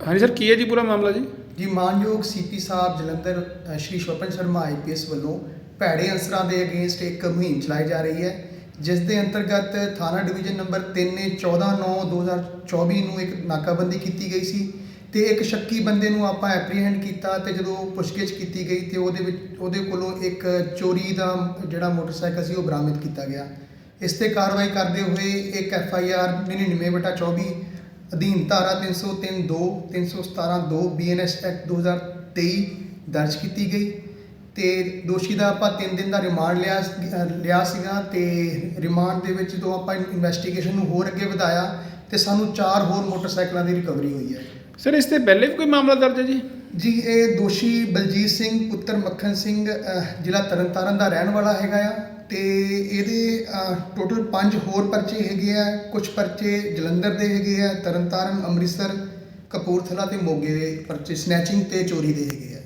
ਹਾਂਜੀ ਸਰ ਕੀ ਹੈ ਜੀ ਪੂਰਾ ਮਾਮਲਾ ਜੀ? ਜੀ ਮਾਨਯੋਗ ਸੀਪੀ ਸਾਹਿਬ ਜਲੰਧਰ ਅ, ਸ਼੍ਰੀ ਸ਼ੋਪਨ ਸ਼ਰਮਾ ਆਈਪੀਐਸ ਵੱਲੋਂ ਭੈੜੇ ਅਨਸਰਾਂ ਦੇ ਅਗੇਂਸਟ ਇੱਕ ਮੁਹਿੰਮ ਚਲਾਈ ਜਾ ਰਹੀ ਹੈ ਜਿਸ ਦੇ ਅੰਤਰਗਤ ਥਾਣਾ ਡਿਵੀਜ਼ਨ ਨੰਬਰ 3 ਨੇ 14/9/2024 ਨੂੰ ਇੱਕ ਨਾਕਾਬੰਦੀ ਕੀਤੀ ਗਈ ਸੀ ਤੇ ਇੱਕ ਸ਼ੱਕੀ ਬੰਦੇ ਨੂੰ ਆਪਾਂ ਐਪਰੀਹੈਂਡ ਕੀਤਾ ਤੇ ਜਦੋਂ ਪੁੱਛਗਿੱਛ ਕੀਤੀ ਗਈ ਤੇ ਉਹਦੇ ਵਿੱਚ ਉਹਦੇ ਕੋਲੋਂ ਇੱਕ ਚੋਰੀ ਦਾ ਜਿਹੜਾ ਮੋਟਰਸਾਈਕਲ ਸੀ ਉਹ ਬਰਾਮਦ ਕੀਤਾ ਗਿਆ। ਇਸ ਤੇ ਕਾਰਵਾਈ ਕਰਦੇ ਹੋਏ ਇੱਕ ਐਫ ਆਈ ਆਰ 99/24 ਅਧੀਨ ਧਾਰਾ 303 2 317 2 ਬੀਐਨਐਸ ਐਕਟ 2023 ਦਰਜ ਕੀਤੀ ਗਈ ਤੇ ਦੋਸ਼ੀ ਦਾ ਆਪਾਂ 3 ਦਿਨ ਦਾ ਰਿਮਾਂਡ ਲਿਆ ਲਿਆ ਸੀਗਾ ਤੇ ਰਿਮਾਂਡ ਦੇ ਵਿੱਚ ਜਦੋਂ ਆਪਾਂ ਇਨਵੈਸਟੀਗੇਸ਼ਨ ਨੂੰ ਹੋਰ ਅੱਗੇ ਵਧਾਇਆ ਤੇ ਸਾਨੂੰ ਚਾਰ ਹੋਰ ਮੋਟਰਸਾਈਕਲਾਂ ਦੀ ਰਿਕਵਰੀ ਹੋਈ ਹੈ। ਸਰ ਇਸ ਤੇ ਪਹਿਲੇ ਵੀ ਕੋਈ ਮਾਮਲਾ ਦਰਜ ਹੈ ਜੀ? ਜੀ ਇਹ ਦੋਸ਼ੀ ਬਲਜੀਤ ਸਿੰਘ ਪੁੱਤਰ ਮੱਖਣ ਸਿੰਘ ਜ਼ਿਲ੍ਹਾ ਤਰਨਤਾਰਨ ਦਾ ਰਹਿਣ ਵਾਲਾ ਹੈਗਾ ਆ। ਤੇ ਇਹਦੇ ਟੋਟਲ 5 ਹੋਰ ਪਰਚੇ ਹੈਗੇ ਆ। ਕੁਝ ਪਰਚੇ ਜਲੰਧਰ ਦੇ ਹੈਗੇ ਆ, ਤਰਨਤਾਰਨ, ਅੰਮ੍ਰਿਤਸਰ, ਕਪੂਰਥਲਾ ਤੇ ਮੋਗੇ ਦੇ ਪਰਚੇ ਸਨੈਚਿੰਗ ਤੇ ਚੋਰੀ ਦੇ ਹੈਗੇ ਆ।